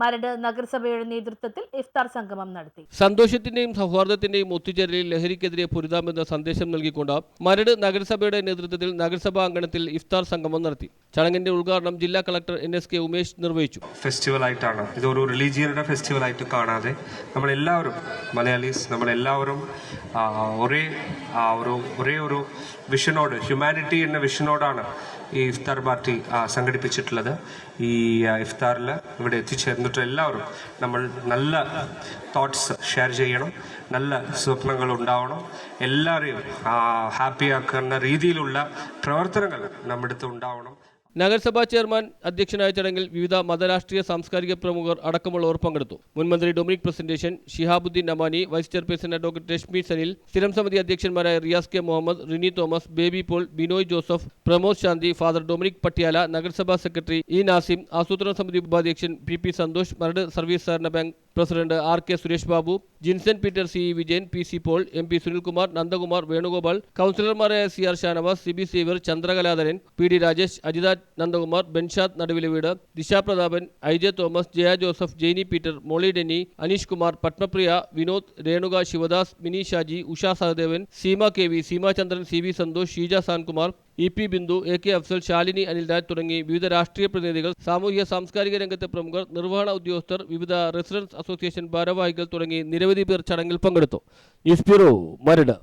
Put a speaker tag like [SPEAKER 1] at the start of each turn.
[SPEAKER 1] മരട് നഗരസഭയുടെ നേതൃത്വത്തിൽ ഇഫ്താർ സംഗമം നടത്തി.
[SPEAKER 2] സന്തോഷത്തിന്റെയും സൗഹാർദ്ദത്തിന്റെയും ഒത്തുചേരലിൽ ലഹരിക്കെതിരെ പൊരുതാമെന്ന സന്ദേശം നൽകിക്കൊണ്ട് മരട് നഗരസഭയുടെ നേതൃത്വത്തിൽ നഗരസഭാ അങ്കണത്തിൽ ഇഫ്താർ സംഗമം നടത്തി. ചടങ്ങിന്റെ ഉദ്ഘാടനം ജില്ലാ collector N S K Umesh നിർവഹിച്ചു.
[SPEAKER 3] ഫെസ്റ്റിവൽ ആയിട്ടാണ് ഇതൊരു റിലീജിയനുടെ ഫെസ്റ്റിവൽ ആയിട്ട് കാണാതെ നമ്മളെല്ലാവരും മലയാളീസ് നമ്മളെല്ലാവരും ഒരേ ഒരു ഒരേ ഒരു വിഷനോട് ഹ്യൂമാനിറ്റി എന്ന വിഷനോടാണ് ഈ ഇഫ്താർ പാർട്ടി സംഘടിപ്പിച്ചിട്ടുള്ളത്. ഈ ഇഫ്താറിൽ ഇവിടെ എത്തിച്ചേർന്നിട്ട് എല്ലാവരും നമ്മൾ നല്ല തോട്ട്സ് ഷെയർ ചെയ്യണം. നല്ല സ്വപ്നങ്ങൾ ഉണ്ടാവണം എല്ലാവരെയും ഹാപ്പിയാക്കുന്ന രീതിയിലുള്ള പ്രവർത്തനങ്ങൾ നമ്മുടെ അടുത്ത് ഉണ്ടാവണം.
[SPEAKER 2] നഗരസഭാ ചെയർമാൻ അധ്യക്ഷനായ ചടങ്ങിൽ വിവിധ മതരാഷ്ട്രീയ സാംസ്കാരിക പ്രമുഖർ അടക്കമുള്ളവർ പങ്കെടുത്തു. മുൻമന്ത്രി Dominic Presentation Shihabuddeen Namani vice chairperson advocate Reshmi Sanil സ്ഥിരം സമിതി അധ്യക്ഷന്മാരായ Riyas K Muhammad Rini Thomas Baby Paul Binoy Joseph Pramod Shanthi father Dominic Pattiyala നഗരസഭാ സെക്രട്ടറി ഇ നാസിം ആസൂത്രണ സമിതി ഉപാധ്യക്ഷൻ P P Santhosh Maradu service സഹകരണ bank president R K Suresh Babu Jinson Peter C Vijayan P C Paul M P Sunilkumar Nandakumar Venugopal കൗൺസിലർമാരായ C R Shanavas C B Xavier Chandrakaladharan P D Rajesh Ajitha Nandakumar Benshad നടുവിലെ വീട് Disha I J Thomas Jaya Joseph Jainy Peter Molly Denny Aneesh Kumar Padmapriya Vinod Renuka Sivadas Mini Shaji Usha Sahadevan Seema K V Seemachandran C V Santhosh Sheeja Sankumar E P Bindu A K Afsal Shalini Anilraj തുടങ്ങി വിവിധ രാഷ്ട്രീയ പ്രതിനിധികൾ സാമൂഹ്യ സാംസ്കാരിക രംഗത്തെ പ്രമുഖർ നിർവഹണ ഉദ്യോഗസ്ഥർ വിവിധ റെസിഡൻസ് അസോസിയേഷൻ ഭാരവാഹികൾ തുടങ്ങി നിരവധി പേർ ചടങ്ങിൽ പങ്കെടുത്തു. News bureau Maradu.